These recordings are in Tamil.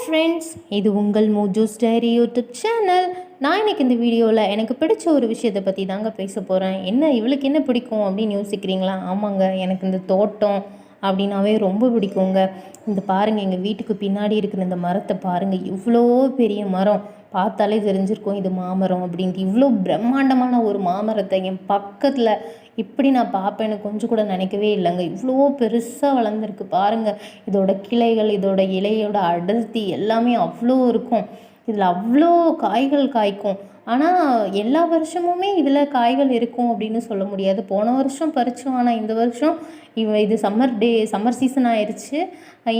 ஃப்ரெண்ட்ஸ் இது உங்கள் மோஜோஸ் டைரி யூடியூப் சேனல். நான் இன்னைக்கு இந்த வீடியோவில் எனக்கு பிடிச்ச ஒரு விஷயத்தை பற்றி தாங்க பேச போகிறேன் என்ன இவளுக்கு என்ன பிடிக்கும் அப்படின்னு யோசிக்கிறீங்களா? ஆமாங்க எனக்கு இந்த தோட்டம் அப்படின்னாவே ரொம்ப பிடிக்குங்க. இந்த பாருங்கள் எங்கள் வீட்டுக்கு பின்னாடி இருக்கிற இந்த மரத்தை பாருங்கள் இவ்வளோ பெரிய மரம். பார்த்தாலே தெரிஞ்சிருக்கும் இது மாமரம் அப்படின்ட்டு. இவ்வளோ பிரம்மாண்டமான ஒரு மாமரத்தை என் பக்கத்தில் இப்படி நான் பார்ப்பேன்னு கொஞ்சம் கூட நினைக்கவே இல்லைங்க. இவ்வளோ பெருசாக வளர்ந்துருக்கு பாருங்கள் இதோட கிளைகள் இதோட இலையோட அடர்த்தி எல்லாமே அவ்வளோ இருக்கும். இதில் அவ்வளோ காய்கள் காய்க்கும். ஆனால் எல்லா வருஷமுமே இதில் காய்கள் இருக்கும் அப்படின்னு சொல்ல முடியாது. போன வருஷம் பறிச்சோம் ஆனால் இந்த வருஷம் இவ இது சம்மர் டே சம்மர் சீசன் ஆயிடுச்சு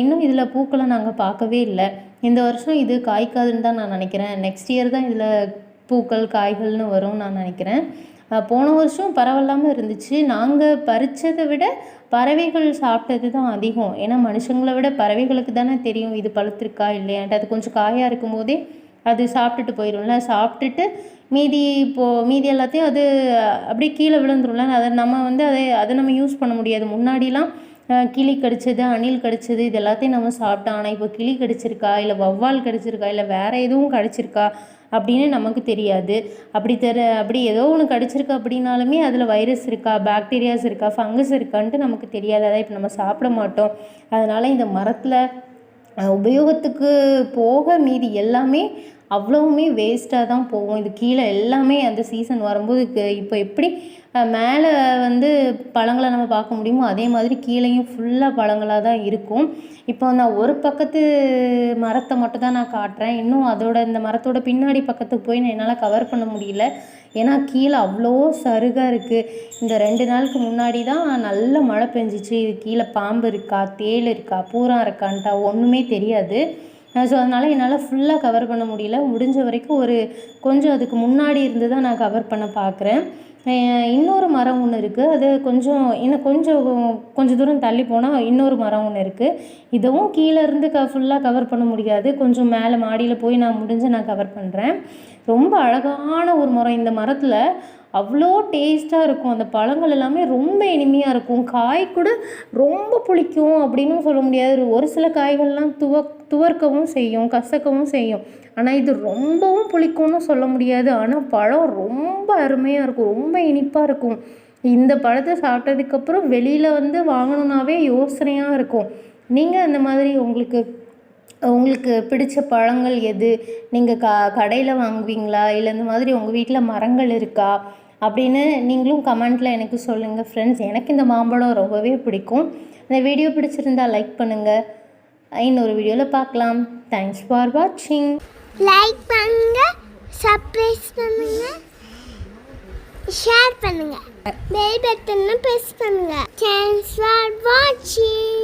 இன்னும் இதில் பூக்களை நாங்கள் பார்க்கவே இல்லை. இந்த வருஷம் இது காய்க்காதுன்னு தான் நான் நினைக்கிறேன். நெக்ஸ்ட் இயர் தான் இதில் பூக்கள் காய்கள்னு வரும் நான் நினைக்கிறேன். போன வருஷம் பரவாயில்லாமல் இருந்துச்சு. நாங்கள் பறித்ததை விட பறவைகள் சாப்பிட்டது தான் அதிகம். ஏன்னா மனுஷங்களை விட பறவைகளுக்கு தானே தெரியும் இது பழுத்திருக்கா இல்லையான்ட்டு. அது கொஞ்சம் காயாக இருக்கும்போதே அது சாப்பிட்டுட்டு போயிடும்ல சாப்பிட்டுட்டு மீதி இப்போது மீதி எல்லாத்தையும் அது அப்படியே கீழே விழுந்துரும்ல. அதை நம்ம வந்து அதை அதை நம்ம யூஸ் பண்ண முடியாது. முன்னாடிலாம் கிளி கடிச்சது அணில் கடிச்சது இது எல்லாத்தையும் நம்ம சாப்பிட்டோம். ஆனால் இப்போ கிளி கடிச்சிருக்கா? இல்லை வவ்வால் கடிச்சிருக்கா? இல்லை வேறு எதுவும் கடிச்சிருக்கா? அப்படின்னு நமக்கு தெரியாது. அப்படி தெர அப்படி ஏதோ ஒன்று கடிச்சிருக்கு அப்படின்னாலுமே அதில் வைரஸ் இருக்கா பாக்டீரியாஸ் இருக்கா ஃபங்கஸ் இருக்கான்ட்டு நமக்கு தெரியாது. அதான் இப்போ நம்ம சாப்பிட மாட்டோம். அதனால் இந்த மரத்தில் உபயோகத்துக்கு போக மீதி எல்லாமே அவ்வளவுமே வேஸ்ட்டாக தான் போகும். இது கீழே எல்லாமே அந்த சீசன் வரும்போது இப்போ எப்படி மேலே வந்து பழங்களை நம்ம பார்க்க முடியுமோ அதே மாதிரி கீழேயும் ஃபுல்லாக பழங்களாக தான் இருக்கும். இப்போ நான் ஒரு பக்கத்து மரத்தை மட்டும் தான் நான் காட்டுறேன். இன்னும் அதோட இந்த மரத்தோட பின்னாடி பக்கத்துக்கு போய் நான் என்னால் கவர் பண்ண முடியல. ஏன்னா கீழே அவ்வளோ சருகாக இருக்குது இந்த ரெண்டு நாளுக்கு முன்னாடி தான் நல்ல மழை பெஞ்சிச்சு. இது கீழே பாம்பு இருக்கா தேள் இருக்கா பூரா இருக்கான்ட்டா ஒன்றுமே தெரியாது. ஸோ அதனால் என்னால் ஃபுல்லாக கவர் பண்ண முடியல. முடிஞ்ச வரைக்கும் ஒரு கொஞ்சம் அதுக்கு முன்னாடி இருந்து தான் நான் கவர் பண்ண பார்க்குறேன் இன்னொரு மரம் ஒன்று இருக்குது அது கொஞ்சம் இன்னும் கொஞ்சம் கொஞ்சம் தூரம் தள்ளி போனால் இன்னொரு மரம் ஒன்று இருக்குது இதுவும் கீழே இருந்து க ஃபுல்லாக கவர் பண்ண முடியாது. கொஞ்சம் மேலே மாடியில் போய் நான் முடிஞ்சு நான் கவர் பண்ணுறேன் ரொம்ப அழகான ஒரு மரம். இந்த மரத்தில் அவ்வளோ டேஸ்ட்டாக இருக்கும். அந்த பழங்கள் எல்லாமே ரொம்ப இனிமையாக இருக்கும். காய் கூட ரொம்ப புளிக்கும் அப்படின்னு சொல்ல முடியாது. ஒரு சில காய்கள்லாம் துவ துவர்க்கவும் செய்யும் கசக்கவும் செய்யும். ஆனால் இது ரொம்பவும் புளிக்கும்னு சொல்ல முடியாது. ஆனால் பழம் ரொம்ப அருமையாக இருக்கும். ரொம்ப இனிப்பாக இருக்கும். இந்த பழத்தை சாப்பிட்டதுக்கப்புறம் வெளியில் வந்து வாங்கணுன்னாவே யோசனையாக இருக்கும். நீங்கள் அந்த மாதிரி உங்களுக்கு உங்களுக்கு பிடிச்ச பழங்கள் எது? நீங்கள் க கடையில் வாங்குவீங்களா? இல்லை இந்த மாதிரி உங்கள் வீட்டில் மரங்கள் இருக்கா? அப்படின்னு நீங்களும் கமெண்ட்டில் எனக்கு சொல்லுங்கள் ஃப்ரெண்ட்ஸ் எனக்கு இந்த மாம்பழம் ரொம்பவே பிடிக்கும். இந்த வீடியோ பிடிச்சிருந்தா லைக் பண்ணுங்கள் இன்னொரு வீடியோவில் பார்க்கலாம். தேங்க்ஸ் ஃபார் வாட்சிங் லைக் பண்ணுங்க. சப்ஸ்கிரைப் பண்ணுங்க. ஷேர் பண்ணுங்க. பெல் பட்டனை பிரஸ் பண்ணுங்க. தேங்க்ஸ் ஃபார் வாட்சிங்